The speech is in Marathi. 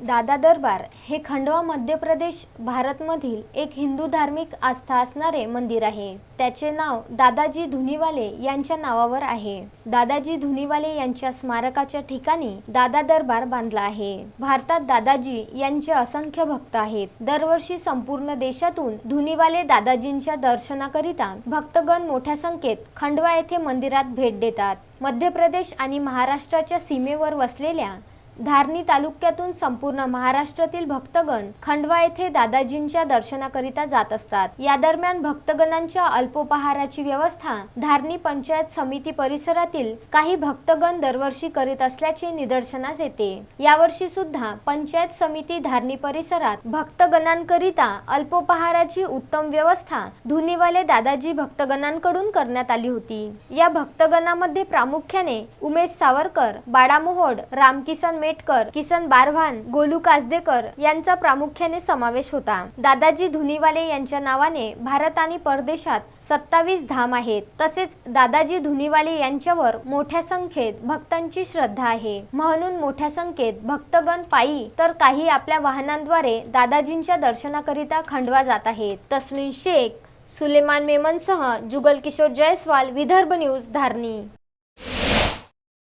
दादा दरबार हे खंडवा मध्य प्रदेश भारतमधील एक हिंदू धार्मिक आस्था असणारे मंदिर आहे. त्याचे नाव दादाजी धुनीवाले यांच्या नावावर आहे. दादाजी धुनीवाले यांच्या स्मारकाच्या ठिकाणी दादा दरबार बांधला आहे. भारतात दादाजी यांचे असंख्य भक्त आहेत. दरवर्षी संपूर्ण देशातून धुनीवाले दादाजींच्या दर्शनाकरिता भक्तगण मोठ्या संख्येत खंडवा येथे मंदिरात भेट देतात. मध्य प्रदेश आणि महाराष्ट्राच्या सीमेवर वसलेल्या धारणी तालुक्यातून संपूर्ण महाराष्ट्रातील भक्तगण खंडवा येथे दादाजींच्या दर्शनाकरिता जात असतात. या दरम्यान भक्तगणांच्या अल्पोपहाराची व्यवस्था धारणी पंचायत समिती परिसरातील काही भक्तगण दरवर्षी करीत असल्याचे निदर्शनास येते. यावर्षी सुद्धा पंचायत समिती धारणी परिसरात भक्तगणांकरिता अल्पोपहाराची उत्तम व्यवस्था धुनीवाले दादाजी भक्तगणांकडून करण्यात आली होती. या भक्तगणामध्ये प्रामुख्याने उमेश सावरकर बाळामोहोड रामकिसन आंबेडकर किसन बारव्हान गोलू कासदेकर यांचा प्रामुख्याने समावेश होता. दादाजी धुनीवाले यांच्या नावाने भारत आणि परदेशात सत्तावीस धाम आहेत. तसेच दादाजी धुनीवाले यांच्यावर मोठ्या संख्येत भक्तांची श्रद्धा आहे. म्हणून मोठ्या संख्येत भक्तगण पायी तर काही आपल्या वाहनांद्वारे दादाजींच्या दर्शनाकरिता खंडवा जात आहेत. तस्मिन शेख सुलेमान मेमनसह जुगल किशोर जयस्वाल विदर्भ न्यूज धारणी.